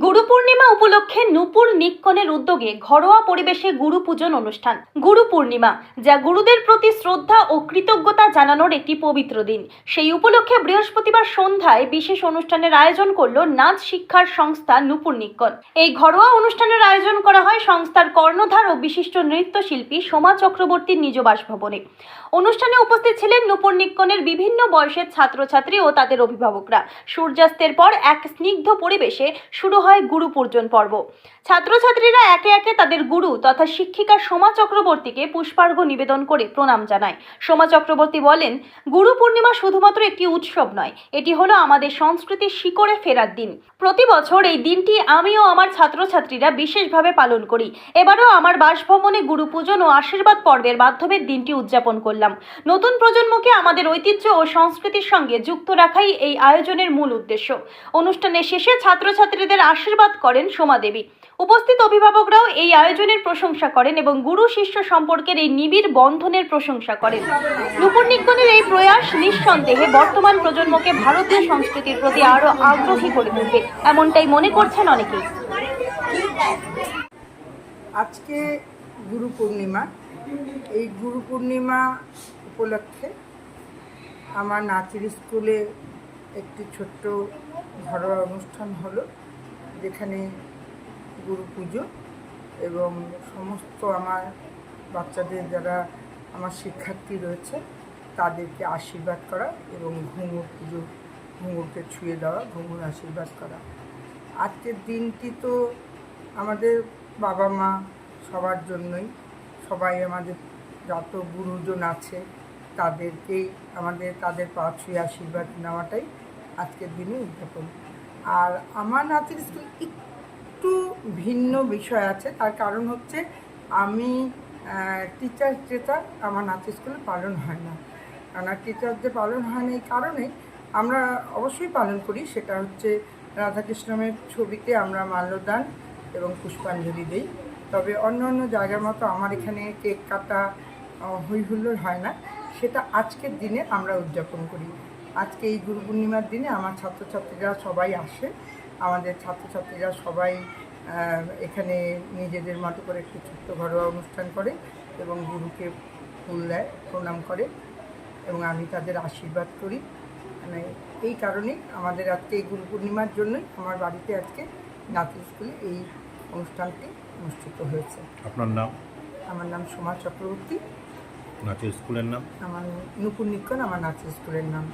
গুরু পূর্ণিমা উপলক্ষে নূপুর নিক্কনের উদ্যোগে ঘরোয়া পরিবেশে গুরু পূজন অনুষ্ঠান। গুরু পূর্ণিমা, যা গুরুদের প্রতি শ্রদ্ধা ও কৃতজ্ঞতা জানানোর একটি পবিত্র দিন। সেই উপলক্ষে বৃহস্পতিবার সন্ধ্যায় বিশেষ অনুষ্ঠানের আয়োজন করল নাচ শিক্ষার সংস্থা নূপুর নিক্কন। এই ঘরোয়া অনুষ্ঠানের আয়োজন করা হয় সংস্থার কর্ণধার ও বিশিষ্ট নৃত্যশিল্পী সোমা চক্রবর্তীর নিজ বাসভবনে। অনুষ্ঠানে উপস্থিত ছিলেন নূপুর নিক্কনের বিভিন্ন বয়সের ছাত্রছাত্রী ও তাদের অভিভাবকরা। সূর্যাস্তের পর এক স্নিগ্ধ পরিবেশে শুরু হয় গুরু পূজন পর্ব। ছাত্রছাত্রীরা একে একে তাদের গুরু তথা শিক্ষিকা সোমা চক্রবর্তীকে পুষ্পার্ঘ নিবেদন করে প্রণাম জানায়। সোমা চক্রবর্তী বলেন, গুরু পূর্ণিমা শুধুমাত্র একটি উৎসব নয়, এটি হলো আমাদের সংস্কৃতির শিকড়ে ফেরার দিন। প্রতি বছর এই দিনটি আমি ও আমার ছাত্রছাত্রীরা বিশেষভাবে পালন করি। এবারও আমার বাসভবনে গুরু পূজন ও আশীর্বাদ পর্বের মাধ্যমে দিনটি উদযাপন করলাম। নতুন প্রজন্মকে আমাদের ঐতিহ্য ও সংস্কৃতির সঙ্গে যুক্ত রাখাই এই আয়োজনের মূল উদ্দেশ্য। অনুষ্ঠানের শেষে ছাত্রছাত্রীদের আশীর্বাদ করেন সোমা দেবী। উপস্থিত অভিভাবকরাও এই আয়োজনের প্রশংসা করেন এবং গুরু শিষ্য সম্পর্কের এই নিবিড় বন্ধনের প্রশংসা করেন। নূপুর নিক্কনের এই প্রয়াস নিঃসন্দেহে বর্তমান প্রজন্মকে ভারতীয় সংস্কৃতির প্রতি আরও আগ্রহী করে তুলবে, এমনটাই মনে করছেন অনেকেই। আজকে গুরু পূর্ণিমা। এই গুরু পূর্ণিমা উপলক্ষে আমার নাচের স্কুলে একটি ছোট্ট ঘরোয়া অনুষ্ঠান হলো। যেখানে গুরু পুজো এবং সমস্ত আমার বাচ্চাদের যারা আমার শিক্ষার্থী রয়েছে, তাদেরকে আশীর্বাদ করা এবং ঘুঙুর পুজো, ঘুঙুরকে ছুঁয়ে দেওয়া, ঘুঙুর আশীর্বাদ করা। আজকের দিনটি তো আমাদের বাবা মা সবার জন্যই। সবাই আমাদের যত গুরুজন আছে, তাদেরকেই আমাদের, তাদের পা ছুঁয়ে আশীর্বাদ নেওয়াটাই আজকের দিনে উদযাপন। আর আমার নাচের স্কুল একটু ভিন্ন বিষয় আছে। তার কারণ হচ্ছে আমি টিচার যেটা আমার নাচের স্কুলে পালন হয় না। আমার টিচার যে পালন হয় না এই কারণে আমরা অবশ্যই পালন করি। সেটা হচ্ছে রাধাকৃষ্ণমের ছবিতে আমরা মাল্যদান এবং পুষ্পাঞ্জলি দিই। তবে অন্য অন্য জায়গার মতো আমার এখানে কেক কাটা আহ, হই হুল্লোড় হয় না। সেটা আজকের দিনে আমরা উদযাপন করি। আজকে এই গুরু পূর্ণিমার দিনে আমার ছাত্রছাত্রীরা সবাই আসে। আমাদের ছাত্রছাত্রীরা সবাই এখানে নিজেদের মতো করে একটু ছোট্ট ঘরোয়া অনুষ্ঠান করে এবং গুরুকে ফুল দেয় প্রণাম করে এবং আমি তাদের আশীর্বাদ করি। মানে এই কারণেই আমাদের আজকে এই গুরু পূর্ণিমার জন্যই আমার বাড়িতে আজকে নাচের স্কুলে এই অনুষ্ঠানটি অনুষ্ঠিত হয়েছে। আপনার নাম? আমার নাম সোমা চক্রবর্তী। নাচের স্কুলের নাম? আমার নুপুর নিক্ষণ আমার নাচের স্কুলের নাম।